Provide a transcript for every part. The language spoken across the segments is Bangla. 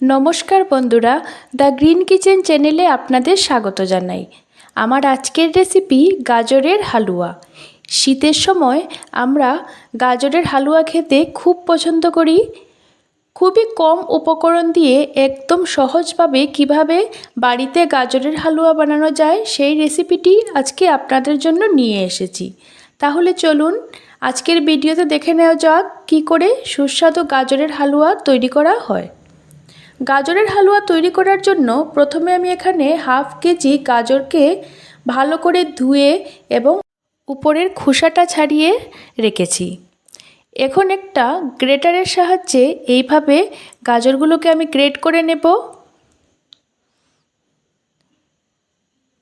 নমস্কার বন্ধুরা, দ্য গ্রিন কিচেন চ্যানেলে আপনাদের স্বাগত জানাই। আমার আজকের রেসিপি গাজরের হালুয়া। শীতের সময় আমরা গাজরের হালুয়া খেতে খুব পছন্দ করি। খুবই কম উপকরণ দিয়ে একদম সহজভাবে কীভাবে বাড়িতে গাজরের হালুয়া বানানো যায়, সেই রেসিপিটি আজকে আপনাদের জন্য নিয়ে এসেছি। তাহলে চলুন, আজকের ভিডিওতে দেখে নেওয়া যাক কী করে সুস্বাদু গাজরের হালুয়া তৈরি করা হয়। গাজরের হালুয়া তৈরি করার জন্য প্রথমে আমি এখানে হাফ কেজি গাজরকে ভালো করে ধুয়ে এবং উপরের খোসাটা ছাড়িয়ে রেখেছি। এখন একটা গ্রেটারের সাহায্যে এইভাবে গাজরগুলোকে আমি গ্রেট করে নেব।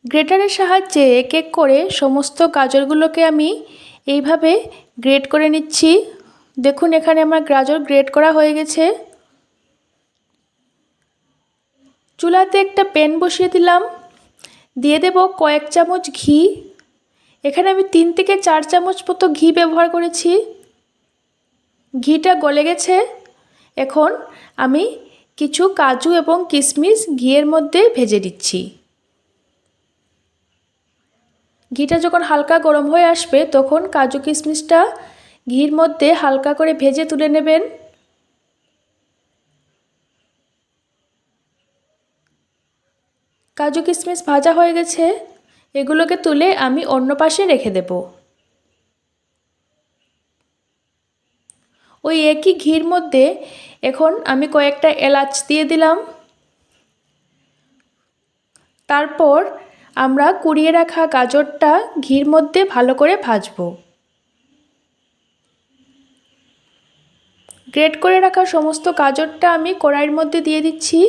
গ্রেটারের সাহায্যে এক এক করে সমস্ত গাজরগুলোকে আমি এইভাবে গ্রেট করে নিচ্ছি। দেখুন এখানে আমার গাজর গ্রেট করা হয়ে গেছে। চুলাতে একটা প্যান বসিয়ে দিলাম। দিয়ে দেব কয়েক চামচ ঘি। এখানে আমি তিন থেকে চার চামচ মতো ঘি ব্যবহার করেছি। ঘিটা গলে গেছে। এখন আমি কিছু কাজু এবং কিশমিশ ঘিয়ের মধ্যে ভেজে দিচ্ছি। ঘিটা যখন হালকা গরম হয়ে আসবে, তখন কাজু কিশমিশটা ঘির মধ্যে হালকা করে ভেজে তুলে নেবেন। কাজু কিশমিশ ভাজা হয়ে গেছে, এগুলোকে তুলে আমি অন্য পাশে রেখে দেব। ওই একই ঘির মধ্যে এখন আমি কয়েকটা এলাচ দিয়ে দিলাম। তারপর আমরা কুড়িয়ে রাখা গাজরটা ঘির মধ্যে ভালো করে ভাজবো। গ্রেট করে রাখা সমস্ত গাজরটা আমি কড়াইয়ের মধ্যে দিয়ে দিচ্ছি।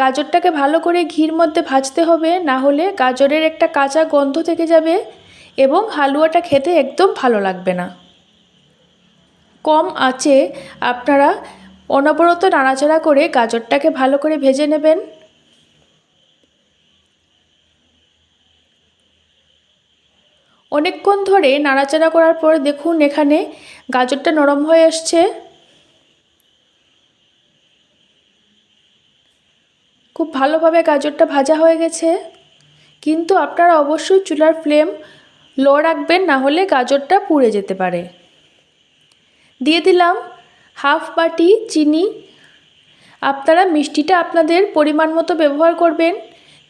গাজরটাকে ভালো করে ঘির মধ্যে ভাজতে হবে, না হলে গাজরের একটা কাঁচা গন্ধ থেকে যাবে এবং হালুয়াটা খেতে একদম ভালো লাগবে না। কম আঁচে আপনারা অনবরত নাড়াচাড়া করে গাজরটাকে ভালো করে ভেজে নেবেন। অনেকক্ষণ ধরে নাড়াচাড়া করার পর দেখুন এখানে গাজরটা নরম হয়ে আসছে। খুব ভালোভাবে গাজরটা ভাজা হয়ে গেছে। কিন্তু আপনারা অবশ্যই চুলার ফ্লেম লো রাখবেন, না হলে গাজরটা পুড়ে যেতে পারে। দিয়ে দিলাম হাফ বাটি চিনি। আপনারা মিষ্টিটা আপনাদের পরিমাণ মতো ব্যবহার করবেন।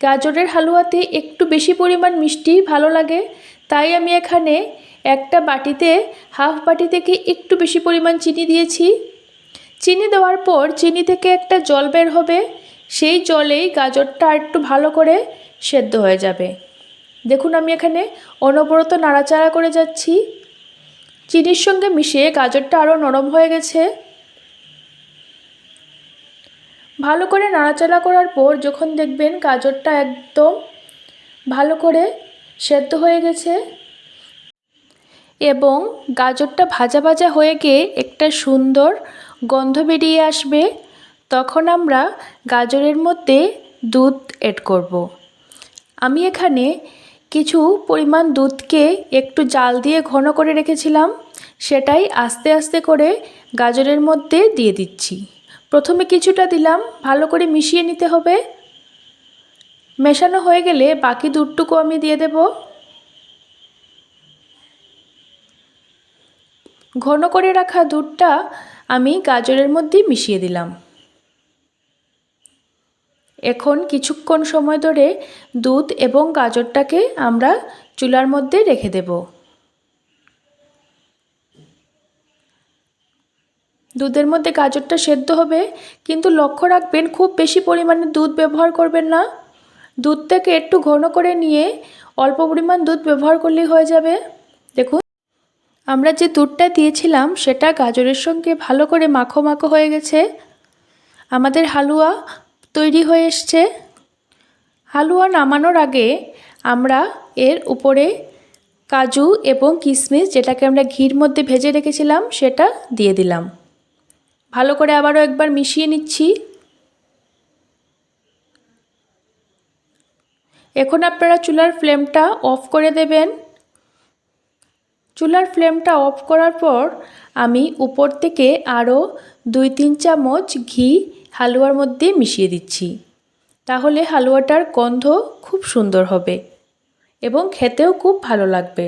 গাজরের হালুয়াতে একটু বেশি পরিমাণ মিষ্টি ভালো লাগে। তাই আমি এখানে একটা বাটিতে, হাফ বাটি থেকে একটু বেশি পরিমাণ চিনি দিয়েছি। চিনি দেওয়ার পর চিনি থেকে একটা জল বের হবে। সেই জলেই গাজরটা একটু ভালো করে সেদ্ধ হয়ে যাবে। দেখুন আমি এখানে অনবরত নাড়াচাড়া করে যাচ্ছি। চিনির সঙ্গে মিশিয়ে গাজরটা আরও নরম হয়ে গেছে। ভালো করে নাড়াচাড়া করার পর যখন দেখবেন গাজরটা একদম ভালো করে সেদ্ধ হয়ে গেছে এবং গাজরটা ভাজা ভাজা হয়ে গিয়ে একটা সুন্দর গন্ধ বেরিয়ে আসবে। তখন আমরা গাজরের মধ্যে দুধ এড করব। আমি এখানে কিছু পরিমাণ দুধকে একটু জাল দিয়ে ঘন করে রেখেছিলাম, সেটাই আস্তে আস্তে করে গাজরের মধ্যে দিয়ে দিচ্ছি। প্রথমে কিছুটা দিলাম, ভালো করে মিশিয়ে নিতে হবে। মেশানো হয়ে গেলে বাকি দুধটুকু আমি দিয়ে দেব। ঘন করে রাখা দুধটা আমি গাজরের মধ্যে মিশিয়ে দিলাম। এখন কিছুক্ষণ সময় ধরে দুধ এবং গাজরটাকে আমরা চুলার মধ্যে রেখে দেব। দুধের মধ্যে গাজরটা সেদ্ধ হবে, কিন্তু লক্ষ্য রাখবেন খুব বেশি পরিমাণে দুধ ব্যবহার করবেন না। দুধটাকে একটু ঘন করে নিয়ে অল্প পরিমাণ দুধ ব্যবহার করলেই হয়ে যাবে। দেখুন, আমরা যে দুধটা দিয়েছিলাম সেটা গাজরের সঙ্গে ভালো করে মাখো মাখো হয়ে গেছে। আমাদের হালুয়া তৈরি হয়ে এসছে। হালুয়া নামানোর আগে আমরা এর উপরে কাজু এবং কিশমিশ যেটাকে আমরা ঘির মধ্যে ভেজে রেখেছিলাম সেটা দিয়ে দিলাম। ভালো করে আবারও একবার মিশিয়ে নিচ্ছি। এখন আপনারা চুলার ফ্লেমটা অফ করে দেবেন। চুলার ফ্লেমটা অফ করার পর আমি উপর থেকে আরও দুই তিন চামচ ঘি হালুয়ার মধ্যে মিশিয়ে দিচ্ছি। তাহলে হালুয়াটার গন্ধ খুব সুন্দর হবে এবং খেতেও খুব ভালো লাগবে।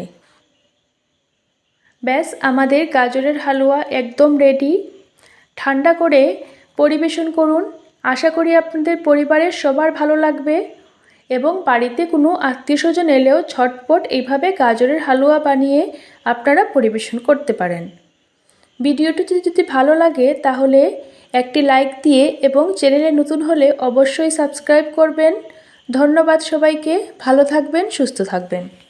ব্যাস, আমাদের গাজরের হালুয়া একদম রেডি ঠান্ডা করে পরিবেশন করুন। আশা করি আপনাদের পরিবারের সবার ভালো লাগবে এবং বাড়িতে কোনো আত্মীয় স্বজন এলেও ছটপট এইভাবে গাজরের হালুয়া বানিয়ে আপনারা পরিবেশন করতে পারেন। ভিডিওটি যদি ভালো লাগে তাহলে একটি লাইক দিয়ে এবং চ্যানেলে নতুন হলে অবশ্যই সাবস্ক্রাইব করবেন। ধন্যবাদ সবাইকে। ভালো থাকবেন, সুস্থ থাকবেন।